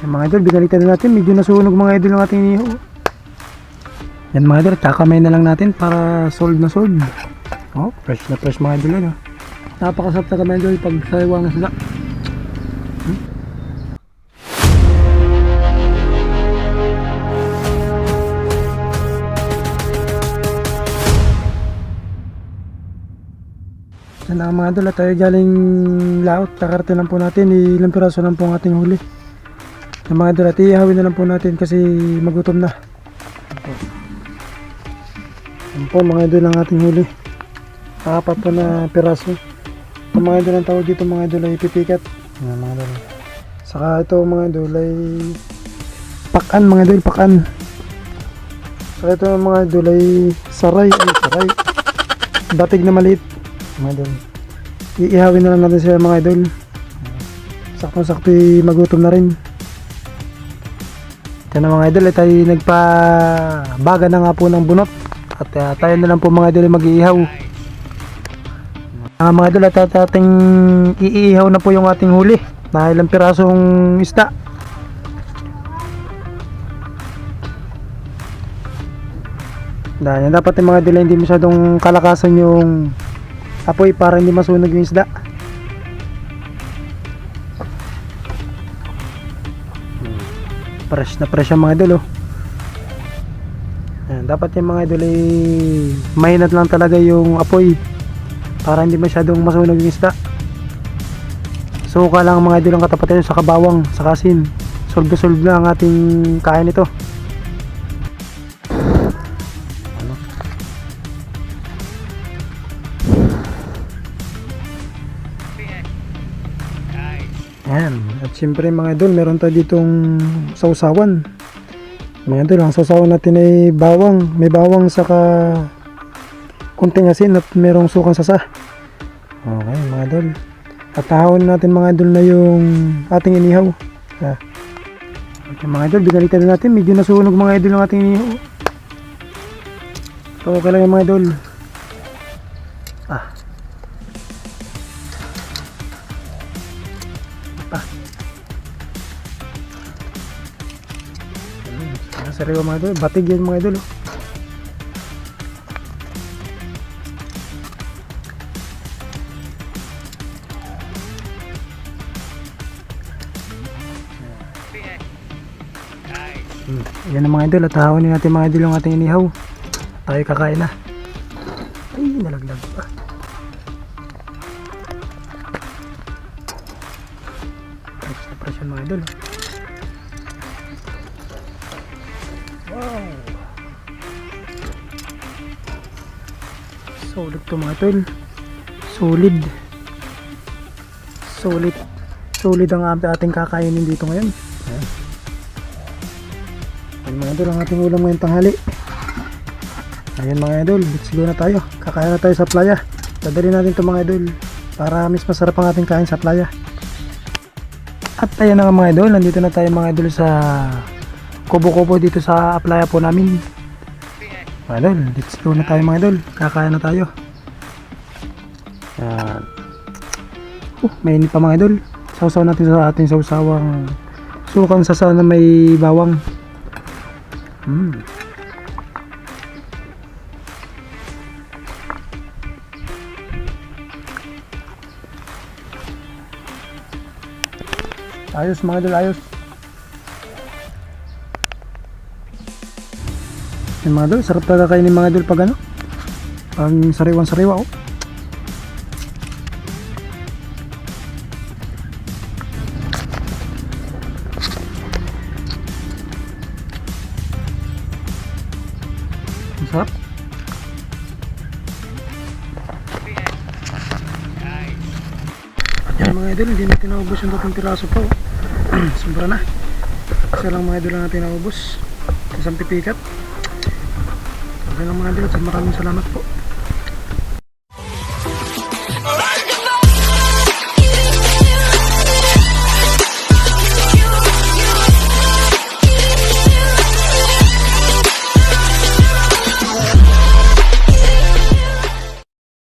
Yan mga idol, binalitan na natin. Medyo nasunog mga idol ng ating inihaw. Yan mga idol, kakamay na lang natin para solve na solve. Oh, fresh na fresh mga idol yan. Oh. Napakasarap na mga idol pag sayawa ng sila. Yan na mga idol, tayo galing laot. Kakarte lang po natin, ilang piraso lang po ang ating huli. Yung mga idol, at iihawin na lang po natin kasi magutom na. Yan po mga idol ang ating huli. Apat po na piraso. Ang mga idol ang tawag dito mga idol ay pipikat. Yan mga idol. Saka ito mga idol ay pakan mga idol, pakan. Saka ito mga idol ay saray, ay saray. Batig na maliit. Mga idol. Iihawin na lang natin sila mga idol. Sakto-sakto magutom na rin. Na mga idol, eh, tayo nagpa-baga na nga po ng bunot. At ah, tayo na lang po mga idol mag-iihaw. Ah, mga idol, at at ating iihaw na po yung ating huli. Na ilang pirasong isda. Dahil dapat yung mga idol hindi masyadong kalakasan yung apoy para hindi masunog yung isda. Fresh na fresh ang mga idol oh. Ayan, dapat yung mga idol ay mahinat lang talaga yung apoy para hindi masyadong masunog yung isda. Suka lang ang mga idol ang katapat nyo sa kabawang, sa kasin. Solve-solve na ang ating kain ito. At syempre mga idol, meron tayo ditong sausawan. Mga idol, ang sausawan natin ay bawang. May bawang saka kunting asin at merong sukang sasa. Okay mga idol. At tahawin natin mga idol na yung ating inihaw. Ah. Okay mga idol, binalitan na natin. Medyo nasunog mga idol ng ating inihaw. So, okay lang yung mga idol. Ah. Ang sariwa mga idol. Batig yan mga idol. oh. Hmm. Yan ang mga idol. At hahawanin natin mga idol yung ating inihaw. Tayo kakain na. Ay, nalaglag pa. Fresh na fresh yan mga idol. Wow! Solid to mga tol. Solid. Solid. Solid ang ating kakainin dito ngayon. Ayan. Ayan mga idol ang ating ulam ngayong tanghali. Ayan mga idol, let's go na tayo. Kakain na tayo sa playa. Dadali natin ito mga idol para mas masarap ang ating kain sa playa. At ayan na nga mga idol, nandito na tayo mga idol sa kubo-kubo dito sa playa po namin. Mga idol, let's go na tayo mga idol. Kakain na tayo. Yan. Oh, may init pa mga idol. Sausaw natin sa ating sausawang sukang sasa na may bawang. Hmm. Ayos mga idol, ayos. Yung mga idol, sarap talaga kainin mga idol pag ano. Ang sariwang sariwa oh. Sarap. Yan mga idol, hindi natin naubos yung dating piraso pa. oh. Sobra na. Isa lang mga idol ang natin naubos. Isang pipikat. Okay lang mga at maraming salamat po.